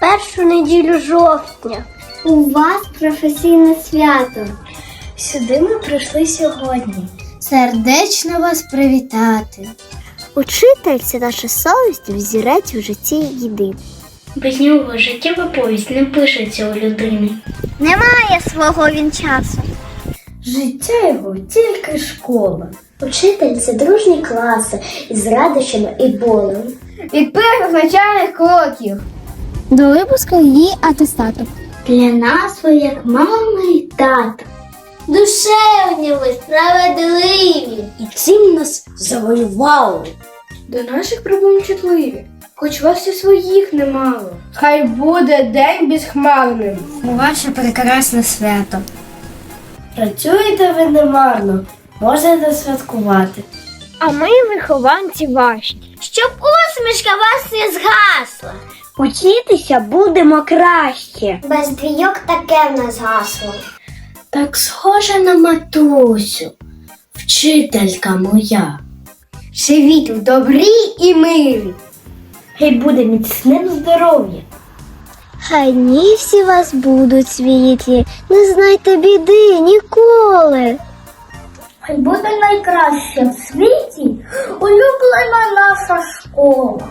першу неділю жовтня. У вас професійне свято. Сюди ми прийшли сьогодні. Сердечно вас привітати. Учитель це наша совість, взірець у житті їди. Без нього життєва повість не пишеться у людини. Немає свого він часу. Життя його тільки школа. Учитель це дружні класи із радощами і болем. Від перших навчальних кроків. До випуску її атестату. Для нас ви як мама і тато. Душевні ви, справедливі. І цим нас завоювали. До наших проблем чутливі, хоч вас і своїх немало. Хай буде день безхмарним. У ваше прекрасне свято. Працюєте ви немарно, можете святкувати. А ми вихованці ваші. Щоб усмішка вас не згасла. Учитися будемо краще. Без двійок таке в нас гасло. Так схоже на матусю, вчителька моя. Живіть в добрі і мирі. Хай буде міцним здоров'я. Хай дні всі вас будуть світлі, не знайте біди ніколи. Хай буде найкраще в світі улюблена наша школа.